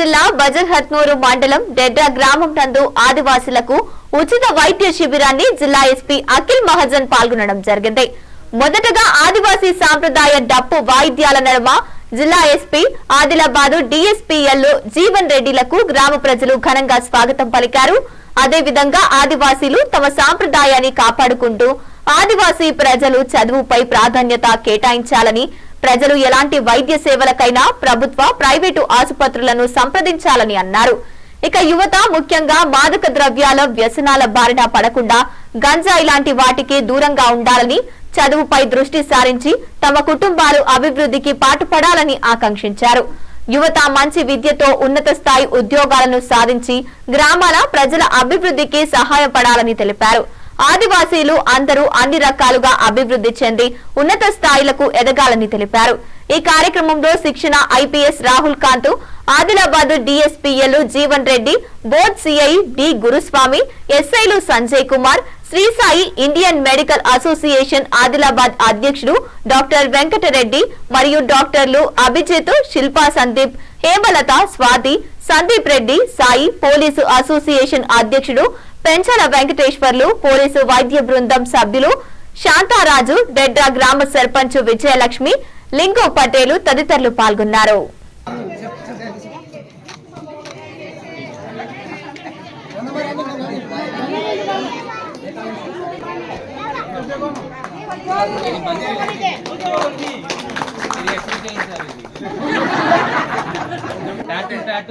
జిల్లా బజర్హత్నూరు మండలం డెడ్రా గ్రామం నందు ఆదివాసులకు ఉచిత వైద్య శిబిరాన్ని జిల్లా ఎస్పీ అఖిల్ మహాజన్ పాల్గొనడం జరిగింది. మొదటగా ఆదివాసీ సాంప్రదాయ డప్పు వాయిద్యాల నడుమ జిల్లా ఎస్పీ ఆదిలాబాదు డిఎస్పీఎల్ జీవన్ రెడ్డిలకు గ్రామ ప్రజలు ఘనంగా స్వాగతం పలికారు. అదేవిధంగా ఆదివాసీలు తమ సాంప్రదాయాన్ని కాపాడుకుంటూ ఆదివాసీ ప్రజలు చదువుపై ప్రాధాన్యత కేటాయించాలని ప్రజలు ఎలాంటి వైద్య సేవలకైనా ప్రభుత్వ ప్రైవేటు ఆసుపత్రులను సంప్రదించాలని అన్నారు. ఇక యువత ముఖ్యంగా మాదక ద్రవ్యాల వ్యసనాల బారిన పడకుండా గంజా ఇలాంటి వాటికి దూరంగా ఉండాలని చదువుపై దృష్టి సారించి తమ కుటుంబాలు అభివృద్ధికి పాటుపడాలని ఆకాంక్షించారు. యువత మంచి విద్యతో ఉన్నత స్థాయి ఉద్యోగాలను సాధించి గ్రామాల ప్రజల అభివృద్ధికి సహాయపడాలని తెలిపారు. ఆదివాసీలు అందరూ అన్ని రకాలుగా అభివృద్ధి చెంది ఉన్నత స్థాయిలకు ఎదగాలని తెలిపారు. ఈ కార్యక్రమంలో శిక్షణ IPS Rahul Kanth Adilabad డిఎస్పీఎల్ Jeevan Reddy board CI D Guruswamy ఎస్ఐలు Sanjay Kumar Srisai Indian medical association Adilabad అధ్యక్షుడు డాక్టర్ వెంకటరెడ్డి మరియు డాక్టర్లు అభిజిత్ శిల్పా సందీప్ హేమలత స్వాతి సందీప్ రెడ్డి సాయి పోలీసు అసోసియేషన్ అధ్యక్షుడు పెంచల వెంకటేశ్వర్లు పోలీసు వైద్య బృందం సభ్యులు శాంతారాజు డెడ్రా గ్రామ సర్పంచ్ విజయలక్ష్మి లింగు పటేలు తదితరులు పాల్గొన్నారు. స్టార్ట్ స్టార్ట్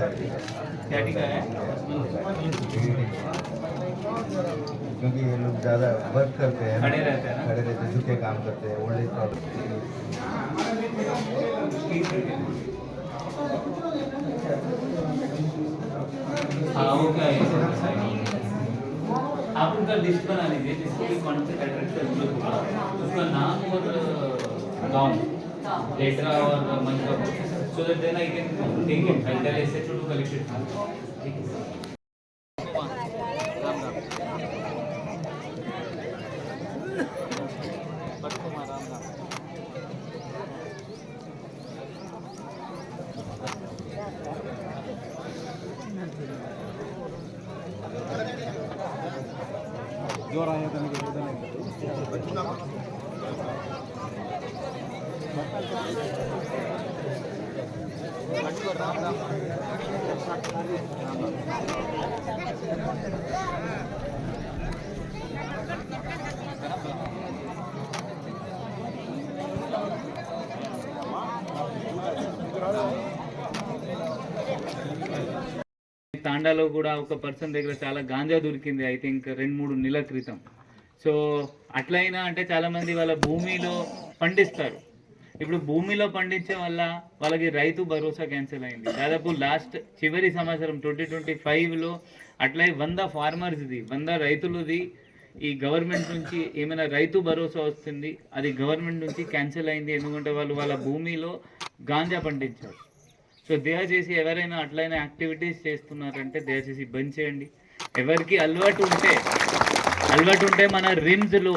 है? क्योंकि ये लोग ज़्यादा वर्क करते हैं खड़े रहते हैं खड़े रहते हैं झुके काम करते हैं ओल्ड एज प्रॉब्लम हाँ वो क्या है? आप उनका लिस्ट बना लीजिए जिसको भी कौन से कैटरेक्ट का ज़रूरत होगा। उसका नाम और गाँव। लेटरा और so that then I can take it and then I said to collect it. Thank you. ज़ोर आया था मुझे पता नहीं తాండాలో కూడా ఒక పర్సన్ దగ్గర చాలా గాంజా దొరికింది ఐ థింక్ రెండు మూడు నెలల క్రితం. సో అట్లయినా అంటే చాలా మంది వాళ్ళ భూమిలో పండిస్తారు. ఇప్పుడు భూమిలో పండించే వల్ల వాళ్ళకి రైతు భరోసా క్యాన్సిల్ అయింది. దాదాపు లాస్ట్ చివరి సంవత్సరం ట్వంటీ ట్వంటీ ఫైవ్లో అట్లా వంద ఫార్మర్స్ది వంద రైతులది ఈ గవర్నమెంట్ నుంచి ఏమైనా రైతు భరోసా వస్తుంది అది గవర్నమెంట్ నుంచి క్యాన్సిల్ అయింది ఎందుకంటే వాళ్ళు వాళ్ళ భూమిలో గాంజా పండించారు. సో దయచేసి ఎవరైనా అట్లయినా యాక్టివిటీస్ చేస్తున్నారంటే దయచేసి బంద్ చేయండి. ఎవరికి అలవాటు ఉంటే అలవాటు ఉంటే మన రిమ్స్లో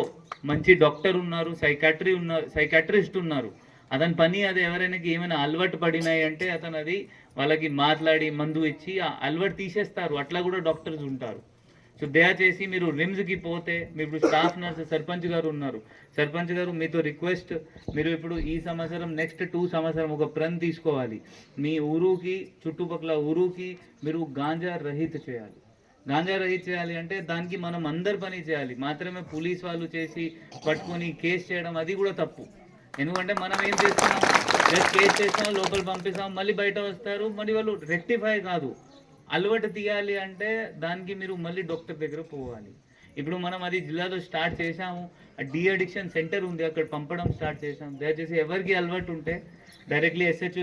మంచి డాక్టర్ ఉన్నారు సైకాట్రీ ఉన్నారు సైకాట్రిస్ట్ ఉన్నారు. అతని పని అది ఎవరైనా ఏమైనా అలవాటు పడినాయి అంటే అతను అది వాళ్ళకి మాట్లాడి మందు ఇచ్చి ఆ అలవాటు తీసేస్తారు. అట్లా కూడా డాక్టర్స్ ఉంటారు. సో దయచేసి మీరు రిమ్స్కి పోతే మీరు ఇప్పుడు స్టాఫ్ నర్స్ సర్పంచ్ గారు ఉన్నారు. సర్పంచ్ గారు మీతో రిక్వెస్ట్ మీరు ఇప్పుడు ఈ సంవత్సరం నెక్స్ట్ టూ సంవత్సరం ఒక ప్రన్ తీసుకోవాలి. మీ ఊరుకి చుట్టుపక్కల ఊరుకి మీరు గాంజా రహిత చేయాలి. గాంజా రహిత చేయాలి అంటే దానికి మనం అందరు పని చేయాలి. మాత్రమే పోలీస్ వాళ్ళు చేసి పట్టుకొని కేసు చేయడం అది కూడా తప్పు. ఎందుకంటే మనం ఏం చేస్తున్నాం జస్ట్ కేసు చేస్తాం లోపల పంపిస్తాం మళ్ళీ బయట వస్తారు. మళ్ళీ వాళ్ళు రెక్టిఫై కాదు. అలవాటు తీయాలి అంటే దానికి మీరు మళ్ళీ డాక్టర్ దగ్గర పోవాలి. ఇప్పుడు మనం అది జిల్లాలో స్టార్ట్ చేశాము. డి అడిక్షన్ సెంటర్ ఉంది అక్కడ పంపడం స్టార్ట్ చేసాము దయచేసి ఎవరికి అలవాటు ఉంటే డైరెక్ట్లీ ఎస్హెచ్